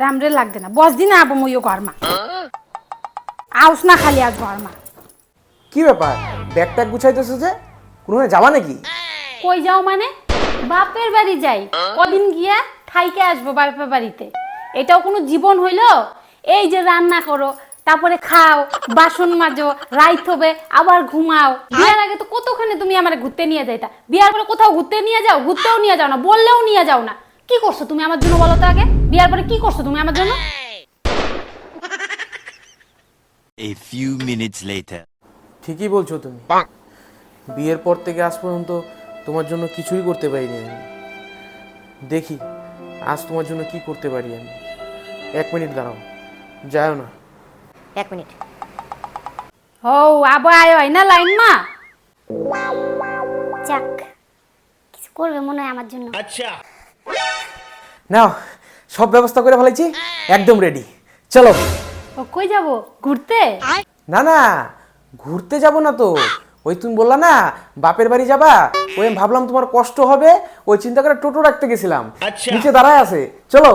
রামরে লাগবে না। বস দিন আবো মইও ঘরমা। আউস না খালি আজ ঘরমা। কি ব্যাপার? ব্যাগ ট্যাগ গুছাইতেছো যে? কোনো যাবা নাকি? কই যাও মানে? বাপের বাড়ি যাই। কদিন গিয়া ঠাইকে আসব বাপের বাড়িতে। এটাও কোনো জীবন হইল? এই যে রান্না করো তারপরে খাও বাসন মাজো রাইত হবে আবার ঘুমাও। বিয়ার আগে তো কতখানে তুমি আমার ঘুরতে নিয়ে যাইতা? বিয়ার পরে কোথাও ঘুরতে নিয়ে যাও ঘুরতেও নিয়ে যাও না বললেও নিয়ে যাও না। কি করছ তুমি আমার জন্য বলো তো আগে? বিয়ার পরে কি করছ তুমি আমার জন্য? A few minutes later. ঠিকই বলছো তুমি। বিয়ের পর থেকে আজ পর্যন্ত তোমার জন্য কিছুই করতে পারিনি আমি। দেখি আজ তোমার জন্য কি করতে পারি আমি। এক মিনিট দাঁড়াও যাও না। এক মিনিট। ও আবার আয় হয় না লাইন মা। যাক কিছু করবে মনে হয় আমার জন্য। নাও সব ব্যবস্থা করে ফেলেছি একদম রেডি চলো ও কই যাব ঘুরতে না না ঘুরতে যাব না তো ওই তুমি বললা না বাপের বাড়ি যাবা ওই আমি ভাবলাম তোমার কষ্ট হবে ওই চিন্তা করে টোটো রাখতে গেছিলাম নিচে দাঁড়ায় আছে চলো